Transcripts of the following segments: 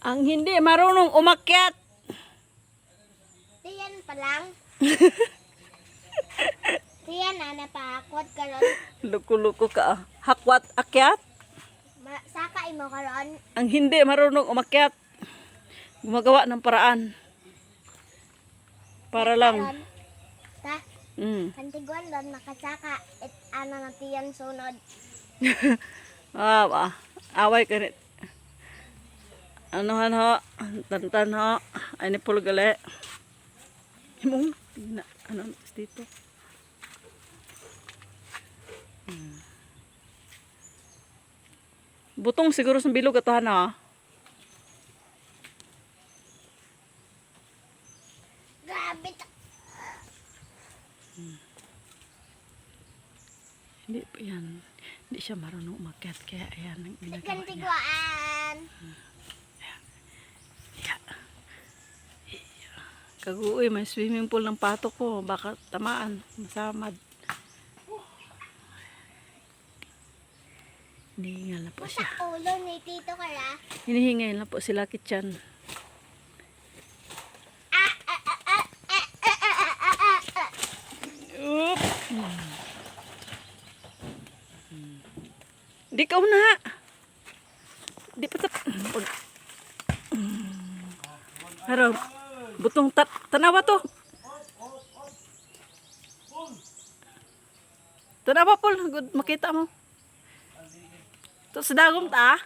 Ang hindi marunong umakyat. Tiyan pa lang. Tiyan na napakot karon. Luko-luko ka. ah. Hakwat akyat. Ma- Saka imo karon. Ang hindi marunong umakyat. Gumagawa ng paraan. Para lang. Karon. Ta, Mm. kantiguan doon makasaka. It ano na tiyan sunod. Ah, ah. Away ka rin. Anuhan ho. Tantan ho. Ay ni pulgali. Himong. Na, ano dito. Mm. Butong siguro sa bilog ito ha. Grabe ta. Hindi po yan. Hindi siya marunong umakyat. Kaya ayan ang ginagawa niya. Kantiguan. Kaguoy, may swimming pool ng pato ko. Baka tamaan. Masamad. Hinihingal na po Sa siya. ulo ni Tito Kara. Hinihingal na po si Lucky Di ka na. Di pa tap. Harap. Butong tat tanawa to. Tanawa pol, good makita mo. To sa dagom ta.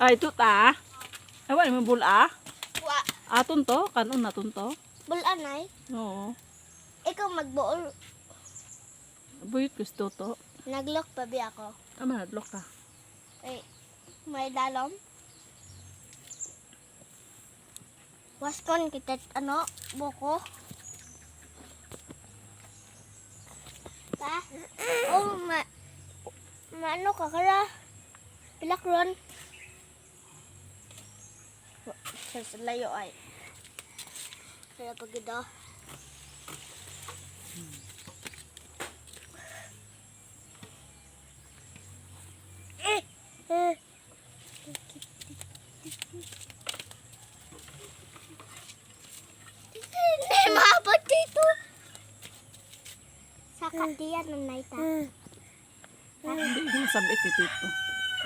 Ay, ito ta. Awan mo bula. Aton to, kanon naton to. Bulanay. Oo. Ikaw magbuol. Buyot gusto to. Naglok pa bi ako. Tama, nadlok ka. Ay, may dalom. Waskon kita ano, buko. Ta? Oh, ma... Maano ka kara? Pilak ron. Sa layo ay. Kaya pag ito. Eh! Eh! Hindi maabot dito. Sa kandiyan ng naita. Hindi, nasabit ni Tito.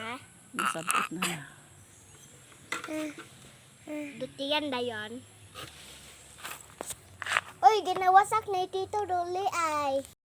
Ha? Nasabit na na. Dutiyan da yon. Uy, ginawasak na tito Duli ay.